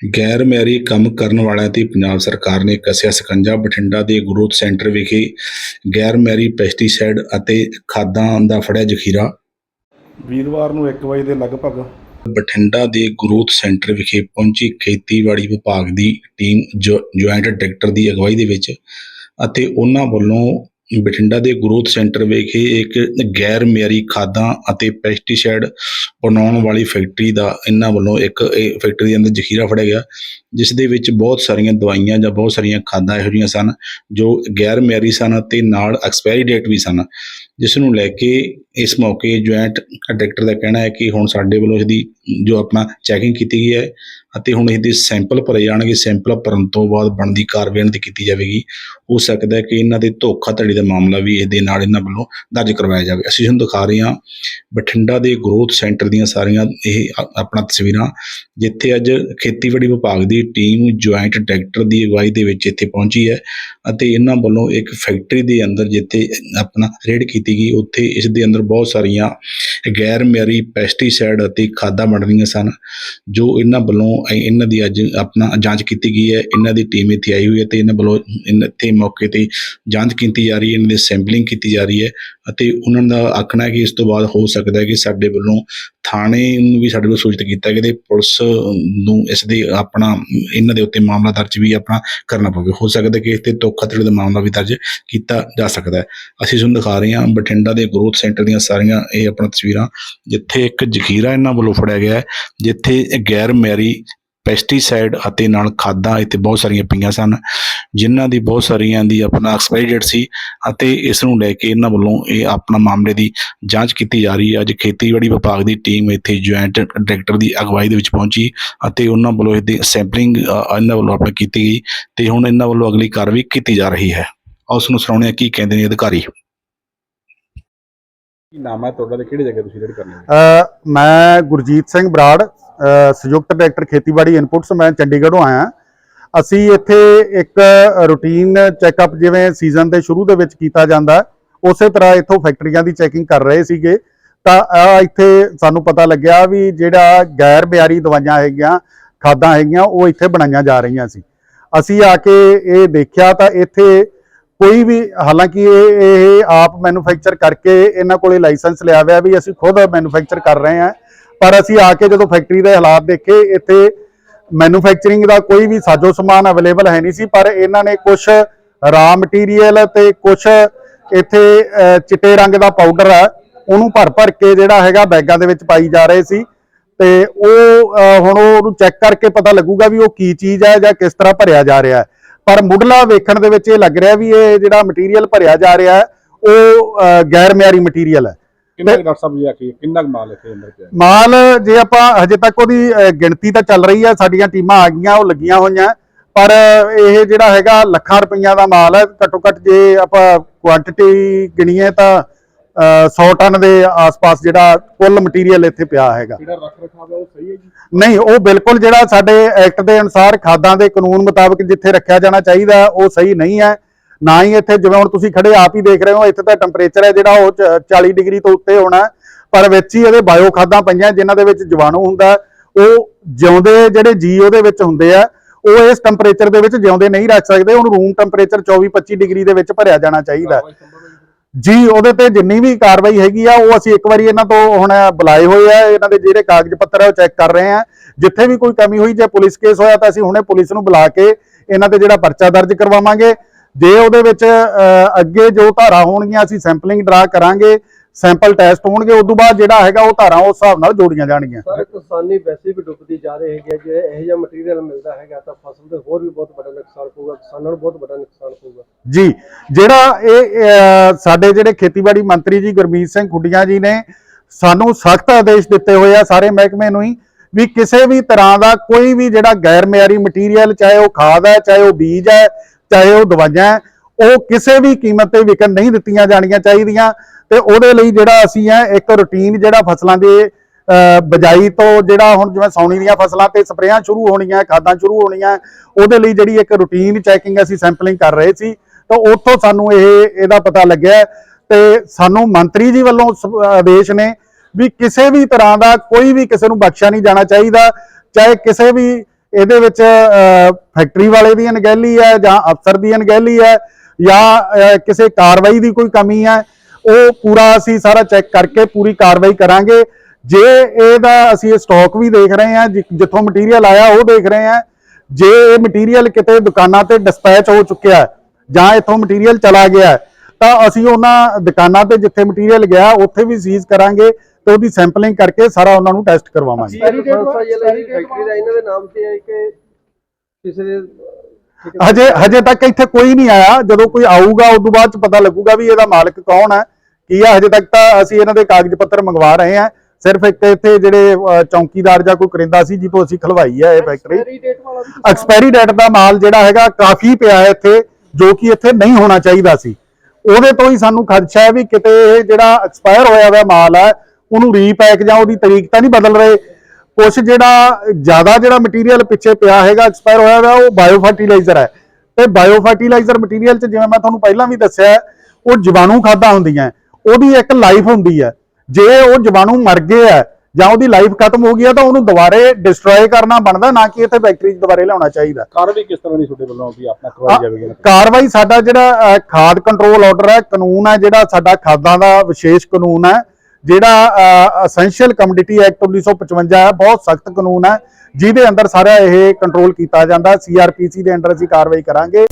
ਗੈਰ ਮਿਆਰੀ ਕੰਮ ਕਰਨ ਵਾਲਿਆਂ ਤੇ ਪੰਜਾਬ ਸਰਕਾਰ ਨੇ ਕੱਸਿਆ ਸਕੰਜਾ ਬਠਿੰਡਾ ਦੇ ਗਰੋਥ ਸੈਂਟਰ ਵਿਖੇ ਗੈਰ ਮਿਆਰੀ ਪੈਸਟੀਸਾਈਡ ਅਤੇ ਖਾਦਾਂ ਦਾ ਫੜਿਆ ਜ਼ਖੀਰਾ। ਵੀਰਵਾਰ ਨੂੰ 1 ਵਜੇ ਦੇ ਲਗਭਗ ਬਠਿੰਡਾ ਦੇ ਗਰੋਥ ਸੈਂਟਰ ਵਿਖੇ ਪਹੁੰਚੀ ਖੇਤੀਬਾੜੀ ਵਿਭਾਗ ਦੀ ਟੀਮ ਜੋ- ਜੁਆਇੰਟ ਡਾਇਰੈਕਟਰ ਦੀ ਅਗਵਾਈ ਦੇ ਵਿੱਚ ਅਤੇ ਉਹਨਾਂ ਵੱਲੋਂ ਬਠਿੰਡਾ ਦੇ ਗਰੋਥ ਸੈਂਟਰ ਵਿਖੇ ਇੱਕ ਗੈਰ ਮਿਆਰੀ ਖਾਦਾਂ ਅਤੇ ਪੈਸਟੀਸਾਈਡ ਬਣਾਉਣ ਵਾਲੀ ਫੈਕਟਰੀ ਦਾ ਇਹਨਾਂ ਵੱਲੋਂ ਇੱਕ, ਇਹ ਫੈਕਟਰੀ ਦੇ ਅੰਦਰ ਜ਼ਖੀਰਾ ਫੜਿਆ ਗਿਆ, ਜਿਸ ਦੇ ਵਿੱਚ ਬਹੁਤ ਸਾਰੀਆਂ ਦਵਾਈਆਂ ਜਾਂ ਬਹੁਤ ਸਾਰੀਆਂ ਖਾਦਾਂ ਇਹੋ ਜਿਹੀਆਂ ਸਨ, ਜੋ ਗੈਰ ਮਿਆਰੀ ਸਨ ਅਤੇ ਨਾਲ ਐਕਸਪਾਇਰੀ ਡੇਟ ਵੀ ਸਨ। ਜਿਸ ਨੂੰ ਲੈ ਕੇ ਇਸ ਮੌਕੇ ਜੁਆਇੰਟ ਡਾਇਰੈਕਟਰ ਦਾ ਕਹਿਣਾ ਹੈ ਕਿ ਹੁਣ ਸਾਡੇ ਵੱਲੋਂ ਇਹਦੀ ਜੋ ਆਪਣਾ ਚੈਕਿੰਗ ਕੀਤੀ ਗਈ ਹੈ ਅਤੇ ਹੁਣ ਇਹਦੇ ਸੈਂਪਲ ਭਰੇ ਜਾਣਗੇ। ਸੈਂਪਲ ਭਰਨ ਤੋਂ ਬਾਅਦ ਬਣਦੀ ਕਾਰਵਾਈ ਇਹਨਾਂ ਦੀ ਕੀਤੀ ਜਾਵੇਗੀ। ਹੋ ਸਕਦਾ ਹੈ ਕਿ ਇਹਨਾਂ ਦੇ ਧੋਖਾਧੜੀ ਦਾ ਮਾਮਲਾ ਵੀ ਇਹਦੇ ਨਾਲ ਇਹਨਾਂ ਵੱਲੋਂ ਦਰਜ ਕਰਵਾਇਆ ਜਾਵੇ। ਅਸੀਂ ਤੁਹਾਨੂੰ ਦਿਖਾ ਰਹੇ ਹਾਂ ਬਠਿੰਡਾ ਦੇ ਗਰੋਥ ਸੈਂਟਰ ਦੀਆਂ ਸਾਰੀਆਂ ਇਹ ਆਪਣਾ ਤਸਵੀਰਾਂ। ਜਿੱਥੇ ਅੱਜ ਖੇਤੀਬਾੜੀ ਵਿਭਾਗ ਦੀ ਟੀਮ ਜੁਆਇੰਟ ਡਾਇਰੈਕਟਰ ਦੀ ਅਗਵਾਈ ਦੇ ਵਿੱਚ ਇੱਥੇ ਪਹੁੰਚੀ ਹੈ ਅਤੇ ਇਹਨਾਂ ਵੱਲੋਂ ਇੱਕ ਫੈਕਟਰੀ ਦੇ ਅੰਦਰ ਜਿੱਥੇ ਆਪਣਾ ਰੇਡ ਕੀਤੀ ਗਈ, ਉੱਥੇ ਇਸ ਦੇ ਅੰਦਰ ਬਹੁਤ ਸਾਰੀਆਂ ਗੈਰ ਮਿਆਰੀ ਪੈਸਟੀਸਾਈਡ ਅਤੇ ਖਾਦਾਂ ਬਣ ਰਹੀਆਂ ਸਨ, ਜੋ ਇਹਨਾਂ ਵੱਲੋਂ ਇਹਨਾਂ ਦੀ ਅੱਜ ਆਪਣਾ ਜਾਂਚ ਕੀਤੀ ਗਈ ਹੈ, ਇਹਨਾਂ ਦੀ ਟੀਮ ਇੱਥੇ ਆਈ ਹੋਈ ਹੈ ਤੇ ਇਹਨਾਂ ਵੱਲੋਂ ਇਨ- ਇੱਥੇ ਮੌਕੇ ਤੇ ਜਾਂਚ ਕੀਤੀ ਜਾ ਰਹੀ ਹੈ, ਇਹਨਾਂ ਦੀ ਸੈਂਪਲਿੰਗ ਕੀਤੀ ਜਾ ਰਹੀ ਹੈ ਅਤੇ ਉਹਨਾਂ ਦਾ ਆਖਣਾ ਹੈ ਕਿ ਇਸ ਤੋਂ ਬਾਅਦ ਹੋ ਸਕਦਾ ਹੈ ਕਿ ਸਾਡੇ ਵੱਲੋਂ ਥਾਣੇ ਨੂੰ ਵੀ ਸਾਡੇ ਵੱਲੋਂ ਸੂਚਿਤ ਕੀਤਾ ਗਿਆ ਤੇ ਪੁਲਿਸ ਨੂੰ ਇਸ ਦੇ ਆਪਣਾ ਇਹਨਾਂ ਦੇ ਉੱਤੇ ਮਾਮਲਾ ਦਰਜ ਵੀ ਆਪਣਾ ਕਰਨਾ ਪਵੇ ਹੋ ਸਕਦਾ ਕਿ ਇਸ ਤੇ ਧੋਖਾਧੜੀ ਦਾ ਮਾਮਲਾ ਵੀ ਦਰਜ ਕੀਤਾ ਜਾ ਸਕਦਾ ਹੈ। ਅਸੀਂ ਤੁਹਾਨੂੰ ਦਿਖਾ ਰਹੇ ਹਾਂ ਬਠਿੰਡਾ ਦੇ ਗਰੋਥ ਸੈਂਟਰ ਦੀਆਂ ਸਾਰੀਆਂ ਇਹ ਆਪਣਾ ਤਸਵੀਰਾਂ, ਜਿੱਥੇ ਇੱਕ ਜ਼ਖੀਰਾ ਇਹਨਾਂ ਵੱਲੋਂ ਫੜਿਆ ਗਿਆ ਹੈ, ਜਿੱਥੇ ਗੈਰ ਮੈਰੀ ਪੈਸਟੀਸਾਈਡ ਅਤੇ ਨਾਲ ਖਾਦਾਂ ਇੱਥੇ ਬਹੁਤ ਸਾਰੀਆਂ ਪਈਆਂ ਸਨ ਜਿਨ੍ਹਾਂ ਦੀ ਬਹੁਤ ਸਾਰੀਆਂ ਦੀ ਆਪਣਾ ਐਕਸਪਾਇਰੀ ਡੇਟ ਸੀ ਅਤੇ ਇਸ ਨੂੰ ਲੈ ਕੇ ਇਹਨਾਂ ਵੱਲੋਂ ਇਹ ਆਪਣਾ ਮਾਮਲੇ ਦੀ ਜਾਂਚ ਕੀਤੀ ਜਾ ਰਹੀ ਹੈ। ਅੱਜ ਖੇਤੀਬਾੜੀ ਵਿਭਾਗ ਦੀ ਟੀਮ ਇੱਥੇ ਜੁਆਇੰਟ ਡਾਇਰੈਕਟਰ ਦੀ ਅਗਵਾਈ ਦੇ ਵਿੱਚ ਪਹੁੰਚੀ ਅਤੇ ਉਹਨਾਂ ਵੱਲੋਂ ਇਹਦੀ ਸੈਂਪਲਿੰਗ ਇਹਨਾਂ ਵੱਲੋਂ ਆਪਣੀ ਕੀਤੀ ਗਈ ਤੇ ਹੁਣ ਇਹਨਾਂ ਵੱਲੋਂ ਅਗਲੀ ਕਾਰਵਾਈ ਕੀਤੀ ਜਾ ਰਹੀ ਹੈ। ਉਸ ਨੂੰ ਸੁਣਾਉਣੇ ਆ ਕੀ ਕਹਿੰਦੇ ਨੇ ਅਧਿਕਾਰੀ। ਕੀ ਨਾਮ ਹੈ? ਤੁਹਾਡਾ ਤੇ ਕਿਹੜੀ ਜਗ੍ਹਾ ਤੁਸੀਂ ਰੇਡ ਕਰਨੀ ਹੈ? ਮੈਂ ਗੁਰਜੀਤ ਸਿੰਘ ਬਰਾੜ ਸੰਯੁਕਤ ਡਾਇਰੈਕਟਰ ਖੇਤੀਬਾੜੀ ਇਨਪੁਟਸ ਮੈਂ ਚੰਡੀਗੜ੍ਹੋਂ ਆਇਆ। ਅਸੀਂ ਇੱਥੇ ਇੱਕ ਰੂਟੀਨ ਚੈੱਕਅਪ ਜਿਵੇਂ ਸੀਜ਼ਨ ਦੇ ਸ਼ੁਰੂ ਦੇ ਵਿੱਚ ਕੀਤਾ ਜਾਂਦਾ, ਉਸੇ ਤਰ੍ਹਾਂ ਇੱਥੋਂ ਫੈਕਟਰੀਆਂ ਦੀ ਚੈਕਿੰਗ ਕਰ ਰਹੇ ਸੀਗੇ। ਤਾਂ ਆ ਇੱਥੇ ਸਾਨੂੰ ਪਤਾ ਲੱਗਿਆ ਵੀ ਜਿਹੜਾ ਗੈਰ ਬਿਆਰੀ ਦਵਾਈਆਂ ਹੈਗੀਆਂ, ਖਾਦਾਂ ਹੈਗੀਆਂ, ਉਹ ਇੱਥੇ ਬਣਾਈਆਂ ਜਾ ਰਹੀਆਂ ਸੀ। ਅਸੀਂ ਆ ਕੇ ਇਹ ਦੇਖਿਆ ਤਾਂ ਇੱਥੇ ਕੋਈ ਵੀ, ਹਾਲਾਂਕਿ ਇਹ ਇਹ ਆਪ ਮੈਨੂਫੈਕਚਰ ਕਰਕੇ ਇਹਨਾਂ ਕੋਲੇ ਲਾਇਸੈਂਸ ਲਿਆ ਹੋਇਆ ਵੀ ਅਸੀਂ ਖੁਦ ਮੈਨੂਫੈਕਚਰ ਕਰ ਰਹੇ ਹਾਂ। ਪਰ ਅਸੀਂ ਆ ਕੇ ਜਦੋਂ ਫੈਕਟਰੀ ਦੇ ਹਾਲਾਤ ਦੇਖੇ, ਇੱਥੇ ਮੈਨੂਫੈਕਚਰਿੰਗ ਦਾ ਕੋਈ ਵੀ ਸਾਜੋ ਸਮਾਨ ਅਵੇਲੇਬਲ ਹੈ ਨਹੀਂ ਸੀ, ਪਰ ਇਹਨਾਂ ਨੇ ਕੁਝ ਰਾ ਮਟੀਰੀਅਲ ਤੇ ਕੁਝ ਇੱਥੇ ਚਿੱਟੇ ਰੰਗ ਦਾ ਪਾਊਡਰ ਹੈ, ਉਹਨੂੰ ਭਰ ਭਰ ਕੇ ਜਿਹੜਾ ਹੈਗਾ ਬੈਗਾਂ ਦੇ ਵਿੱਚ ਪਾਈ ਜਾ ਰਹੇ ਸੀ ਤੇ ਉਹ ਹੁਣ ਉਹਨੂੰ ਚੈੱਕ ਕਰਕੇ ਪਤਾ ਲੱਗੂਗਾ ਵੀ ਉਹ ਕੀ ਚੀਜ਼ ਹੈ ਜਾਂ ਕਿਸ ਤਰ੍ਹਾਂ ਭਰਿਆ ਜਾ ਰਿਹਾ ਹੈ। ਪਰ ਮੁੱਢਲਾ ਵੇਖਣ ਦੇ ਵਿੱਚ ਇਹ ਲੱਗ ਰਿਹਾ ਵੀ ਇਹ ਜਿਹੜਾ ਮਟੀਰੀਅਲ ਭਰਿਆ ਜਾ ਰਿਹਾ ਹੈ, ਉਹ ਗੈਰ ਮਿਆਰੀ ਮਟੀਰੀਅਲ ਹੈ। ਕਿੰਨਾ ਕੁ ਡਾਕਟਰ ਸਾਹਿਬ ਜੀ ਆਖੀ ਕਿੰਨਾ ਕੁ ਮਾਲ ਇੱਥੇ ਅੰਦਰ ਪਿਆ? ਮਾਲ ਜੇ ਆਪਾਂ ਹਜੇ ਤੱਕ ਉਹਦੀ ਅਹ, ਗਿਣਤੀ ਤਾਂ ਚੱਲ ਰਹੀ ਹੈ ਸਾਡੀਆਂ ਟੀਮਾਂ ਆ ਗਈਆਂ ਉਹ ਲੱਗੀਆਂ ਹੋਈਆਂ ਪਰ ਇਹ ਜਿਹੜਾ ਹੈਗਾ ਲੱਖਾਂ ਰੁਪਈਆ ਦਾ ਮਾਲ ਹੈ ਘੱਟੋ ਘੱਟ ਜੇ ਆਪਾਂ ਕੁਆਂਟੀਟੀ ਗਿਣੀਏ ਤਾਂ ਅਹ, 100 ਟਨ ਦੇ ਆਸ-ਪਾਸ ਜਿਹੜਾ ਕੁੱਲ ਮਟੀਰੀਅਲ ਇੱਥੇ ਪਿਆ ਹੈਗਾ। ਜਿਹੜਾ ਰੱਖ ਰਖਾਵ ਹੈ ਉਹ ਸਹੀ ਹੈ ਜੀ? ਨਹੀਂ ਉਹ ਬਿਲਕੁਲ ਜਿਹੜਾ ਸਾਡੇ ਐਕਟ ਦੇ ਅਨੁਸਾਰ ਖਾਦਾਂ ਦੇ ਕਾਨੂੰਨ ਮੁਤਾਬਕ ਜਿੱਥੇ ਰੱਖਿਆ ਜਾਣਾ ਚਾਹੀਦਾ ਹੈ, ਉਹ ਸਹੀ ਨਹੀਂ ਹੈ। ਨਾ ਹੀ ਇੱਥੇ ਜਿਵੇਂ ਹੁਣ ਤੁਸੀਂ ਖੜੇ ਆਪ ਹੀ ਦੇਖ ਰਹੇ ਹੋ, ਇੱਥੇ ਤਾਂ ਟੈਂਪਰੇਚਰ ਹੈ ਜਿਹੜਾ ਉਹ ਚ- 40 ਡਿਗਰੀ ਤੋਂ ਉੱਤੇ ਹੋਣਾ ਪਰ ਵਿੱਚ ਹੀ ਇਹਦੇ ਬਾਇਓ ਖਾਦਾਂ ਪਈਆਂ, ਜਿਨ੍ਹਾਂ ਦੇ ਵਿੱਚ ਜੀਵਾਣੂ ਹੁੰਦਾ ਉਹ ਜਿਉਂਦੇ ਜਿਹੜੇ ਜੀ ਉਹਦੇ ਵਿੱਚ ਹੁੰਦੇ ਆ, ਉਹ ਇਸ ਟੈਂਪਰੇਚਰ ਦੇ ਵਿੱਚ ਜਿਉਂਦੇ ਨਹੀਂ ਰੱਖ ਸਕਦੇ। ਉਹਨੂੰ ਰੂਮ ਟੈਂਪਰੇਚਰ 24-25 ਡਿਗਰੀ ਦੇ ਵਿੱਚ ਭਰਿਆ ਜਾਣਾ ਚਾਹੀਦਾ ਜੀ? ਜੀ, ਉਹਦੇ ਤੇ ਜਿੰਨੀ ਵੀ ਕਾਰਵਾਈ ਹੈਗੀ ਆ, ਉਹ ਅਸੀਂ ਇੱਕ ਵਾਰੀ ਇਹਨਾਂ ਤੋਂ ਹੁਣ ਬੁਲਾਏ ਹੋਏ ਆ। ਇਹਨਾਂ ਦੇ ਜਿਹੜੇ ਕਾਗਜ਼ ਪੱਤਰ ਆ, ਉਹ ਚੈੱਕ ਕਰ ਰਹੇ ਆ। ਜਿੱਥੇ ਵੀ ਕੋਈ ਕਮੀ ਹੋਈ, ਜੇ ਪੁਲਿਸ ਕੇਸ ਹੋਇਆ, ਤਾਂ ਅਸੀਂ ਹੁਣੇ ਪੁਲਿਸ ਨੂੰ ਬੁਲਾ ਕੇ ਇਹਨਾਂ ਤੇ ਜਿਹੜਾ ਪਰਚਾ ਦਰਜ ਕਰਵਾਵਾਂਗੇ। ਜੇ ਉਹਦੇ ਵਿੱਚ ਅੱਗੇ ਜੋ ਧਾਰਾ ਹੋਣਗੀਆਂ ਅਸੀਂ ਸੈਂਪਲਿੰਗ ਡਰਾ ਕਰਾਂਗੇ ਸੈਂਪਲ ਟੈਸਟ ਹੋਣਗੇ ਉਸ ਤੋਂ ਬਾਅਦ ਜਿਹੜਾ ਹੈਗਾ ਉਹ ਧਾਰਾ ਉਸ ਹਿਸਾਬ ਨਾਲ ਜੋੜੀਆਂ ਜਾਣਗੀਆਂ ਸਰ ਕਿਸਾਨੀ ਵੈਸੇ ਵੀ ਡੁੱਬਦੀ ਜਾ ਰਹੀ ਹੈਗੀ ਹੈ। ਜੇ ਇਹੋ ਜਿਹਾ ਮਟੀਰੀਅਲ ਮਿਲਦਾ ਹੈਗਾ ਤਾਂ ਫਸਲ ਤੇ ਹੋਰ ਵੀ ਬਹੁਤ ਵੱਡਾ ਨੁਕਸਾਨ ਪਊਗਾ ਕਿਸਾਨਾਂ ਨੂੰ ਬਹੁਤ ਵੱਡਾ ਨੁਕਸਾਨ ਪਊਗਾ ਜੀ ਜਿਹੜਾ ਇਹ ਸਾਡੇ ਜਿਹੜੇ ਖੇਤੀਬਾੜੀ ਮੰਤਰੀ ਜੀ ਗੁਰਮੀਤ ਸਿੰਘ ਖੁੱਡੀਆਂ ਜੀ ਨੇ ਸਾਨੂੰ ਸਖਤ ਆਦੇਸ਼ ਦਿੱਤੇ ਹੋਏ ਆ ਸਾਰੇ ਮਹਿਕਮੇ ਨੂੰ ਹੀ ਵੀ ਕਿਸੇ ਵੀ ਤਰ੍ਹਾਂ ਦਾ ਕੋਈ ਵੀ ਜਿਹੜਾ ਗੈਰ ਮਿਆਰੀ ਮਟੀਰੀਅਲ ਚਾਹੇ ਉਹ ਖਾਦ ਹੈ ਚਾਹੇ ਉਹ ਬੀਜ ਹੈ ਚਾਹੇ ਉਹ ਦਵਾਈਆਂ ਉਹ ਕਿਸੇ ਵੀ ਕੀਮਤ ਤੇ ਵਿਕਣ ਨਹੀਂ ਦਿੱਤੀਆਂ ਜਾਣੀਆਂ ਚਾਹੀਦੀਆਂ ਤੇ ਉਹਦੇ ਲਈ ਜਿਹੜਾ ਅਸੀਂ ਹੈ ਇੱਕ ਰੁਟੀਨ ਜਿਹੜਾ ਫਸਲਾਂ ਦੇ ਅਹ, ਬਜਾਈ ਤੋਂ ਜਿਹੜਾ ਹੁਣ ਜਿਵੇਂ ਸੌਣੀ ਦੀਆਂ ਫਸਲਾਂ ਤੇ ਸਪਰੇਆਂ ਸ਼ੁਰੂ ਹੋਣੀਆਂ ਖਾਦਾਂ ਸ਼ੁਰੂ ਹੋਣੀਆਂ ਉਹਦੇ ਲਈ ਜਿਹੜੀ ਇੱਕ ਰੁਟੀਨ ਚੈਕਿੰਗ ਅਸੀਂ ਸੈਂਪਲਿੰਗ ਕਰ ਰਹੇ ਸੀ ਤਾਂ ਉੱਥੋਂ ਸਾਨੂੰ ਇਹ ਇਹਦਾ ਪਤਾ ਲੱਗਿਆ ਤੇ ਸਾਨੂੰ ਮੰਤਰੀ ਜੀ ਵੱਲੋਂ ਸ- ਆਦੇਸ਼ ਨੇ ਵੀ ਕਿਸੇ ਵੀ ਤਰ੍ਹਾਂ ਦਾ ਕੋਈ ਵੀ ਕਿਸੇ ਨੂੰ ਬਖਸ਼ਿਆ ਨਹੀਂ ਜਾਣਾ ਚਾਹੀਦਾ ਚਾਹੇ ਕਿਸੇ ਵੀ ਇਹਦੇ ਵਿੱਚ ਫੈਕਟਰੀ ਵਾਲੇ ਦੀ ਅਣਗਹਿਲੀ ਹੈ ਜਾਂ ਅਫਸਰ ਦੀ ਅਣਗਹਿਲੀ ਹੈ ਜਾਂ ਕਿਸੇ ਕਾਰਵਾਈ ਦੀ ਕੋਈ ਕਮੀ ਹੈ, ਉਹ ਪੂਰਾ ਅਸੀਂ ਸਾਰਾ ਚੈੱਕ ਕਰਕੇ ਪੂਰੀ ਕਾਰਵਾਈ ਕਰਾਂਗੇ। ਜੇ ਇਹਦਾ ਅਸੀਂ ਇਹ ਸਟਾਕ ਵੀ ਦੇਖ ਰਹੇ ਹਾਂ, ਜਿ- ਜਿੱਥੋਂ ਮਟੀਰੀਅਲ ਆਇਆ ਉਹ ਦੇਖ ਰਹੇ ਹਾਂ। ਜੇ ਇਹ ਮਟੀਰੀਅਲ ਕਿਤੇ ਦੁਕਾਨਾਂ ਤੇ ਡਿਸਪੈਚ ਹੋ ਚੁੱਕਿਆ ਜਾਂ ਇੱਥੋਂ ਮਟੀਰੀਅਲ ਚਲਾ ਗਿਆ ਤਾਂ ਅਸੀਂ ਉਹਨਾਂ ਦੁਕਾਨਾਂ ਤੇ ਜਿੱਥੇ ਮਟੀਰੀਅਲ ਗਿਆ, ਉੱਥੇ ਵੀ ਸੀਜ਼ ਕਰਾਂਗੇ। ਤੇ ਉਹਦੀ ਸੈਂਪਲਿੰਗ ਕਰਕੇ ਸਾਰਾ ਉਹਨਾਂ ਨੂੰ ਟੈਸਟ ਕਰਵਾਵਾਂਗੇ। Expiry date ਵਾ- expiry ਫੈਕਟਰੀ ਦਾ ਇਹਨਾਂ ਦੇ ਨਾਮ ਤੇ ਹੈ ਕਿ ਕਿਸੇ ਦੇ ਠੀਕ ਹੈ। ਹਜੇ ਹਜੇ ਤੱਕ ਇੱਥੇ ਕੋਈ ਨਹੀਂ ਆਇਆ। ਜਦੋਂ ਕੋਈ ਆਊਗਾ ਉਸ ਤੋਂ ਬਾਅਦ ਚ ਪਤਾ ਲੱਗੂਗਾ ਵੀ ਇਹਦਾ ਮਾਲਕ ਕੌਣ ਹੈ। ਕੀ ਆ? ਹਜੇ ਤੱਕ ਤਾਂ ਅਸੀਂ ਇਹਨਾਂ ਦੇ ਕਾਗਜ਼ ਪੱਤਰ ਮੰਗਵਾ ਰਹੇ ਹਾਂ। ਸਿਰਫ ਇੱਕ ਇੱਥੇ ਜਿਹੜੇ ਚੌਂਕੀਦਾਰ ਜਾਂ ਕੋਈ ਕਰਿੰਦਾ ਸੀ ਜਿੱਥੋਂ ਅਸੀਂ ਖਲਵਾਈ ਹੈ ਇਹ ਫੈਕਟਰੀ ਐਕਸਪਾਇਰੀ ਡੇਟ ਦਾ ਮਾਲ ਜਿਹੜਾ ਹੈਗਾ ਕਾਫੀ ਪਿਆ ਹੈ ਇੱਥੇ ਜੋ ਕਿ ਇੱਥੇ ਨਹੀਂ ਹੋਣਾ ਚਾਹੀਦਾ ਸੀ। ਉਹਦੇ ਤੋਂ ਹੀ ਸਾਨੂੰ ਖਦਸ਼ਾ ਹੈ ਵੀ ਕਿਤੇ ਇਹ ਜਿਹੜਾ ਐਕਸਪਾਇਰ ਹੋਇਆ ਹੋਇਆ ਮਾਲ ਹੈ ਉਹਨੂੰ ਰੀਪੈਕ ਜਾਂ ਉਹਦੀ ਤਰੀਕ ਤਾਂ ਨਹੀਂ ਬਦਲ ਰਹੇ। ਕੁਝ ਜਿਹੜਾ ਜ਼ਿਆਦਾ ਜਿਹੜਾ ਮਟੀਰੀਅਲ ਪਿੱਛੇ ਪਿਆ ਹੈਗਾ ਐਕਸਪਾਇਰ ਹੋਇਆ ਹੋਇਆ ਉਹ ਬਾਇਓ ਫਰਟੀਲਾਈਜ਼ਰ ਹੈ। ਤੇ ਬਾਇਓ ਫਰਟੀਲਾਈਜ਼ਰ ਮਟੀਰੀਅਲ 'ਚ ਜਿਵੇਂ ਮੈਂ ਤੁਹਾਨੂੰ ਪਹਿਲਾਂ ਵੀ ਦੱਸਿਆ ਉਹ ਜੀਵਾਣੂ ਖਾਦਾਂ ਹੁੰਦੀਆਂ। ਉਹਦੀ ਇੱਕ ਲਾਈਫ ਹੁੰਦੀ ਹੈ। ਜੇ ਉਹ ਜੀਵਾਣੂ ਮਰ ਗਏ ਹੈ ਜਾਂ ਉਹਦੀ ਲਾਈਫ ਖਤਮ ਹੋ ਗਈ ਹੈ ਤਾਂ ਉਹਨੂੰ ਦੁਬਾਰੇ ਡਿਸਟਰੋਏ ਕਰਨਾ ਬਣਦਾ ਨਾ ਕਿ ਇੱਥੇ ਫੈਕਟਰੀ 'ਚ ਦੁਬਾਰੇ ਲਿਆਉਣਾ ਚਾਹੀਦਾ। ਕਾਰਵਾਈ ਕਿਸ ਤਰ੍ਹਾਂ ਦੀ ਤੁਹਾਡੇ ਵੱਲੋਂ ਵੀ ਆਪਣਾ ਕਰਵਾਈ ਜਾਵੇਗੀ? ਕਾਰਵਾਈ ਸਾਡਾ ਜਿਹੜਾ ਖਾਦ ਕੰਟਰੋਲ ਆਰਡਰ ਹੈ ਕਾਨੂੰਨ ਹੈ ਜਿਹੜਾ ਸਾਡਾ ਖਾਦਾਂ ਦਾ ਵਿਸ਼ੇਸ਼ ਕਾਨੂੰਨ ਹੈ। ਜਿਹੜਾ ਅਸੈਂਸ਼ੀਅਲ ਕਮੋਡਿਟੀ ਐਕਟ 1955 ਹੈ, ਬਹੁਤ ਸਖਤ ਕਾਨੂੰਨ ਹੈ, ਜਿਹਦੇ ਅੰਦਰ ਸਾਰਾ ਇਹ ਕੰਟਰੋਲ ਕੀਤਾ ਜਾਂਦਾ ਸੀਆਰਪੀਸੀ ਦੇ ਅੰਡਰ ਅਸੀਂ ਕਾਰਵਾਈ ਕਰਾਂਗੇ।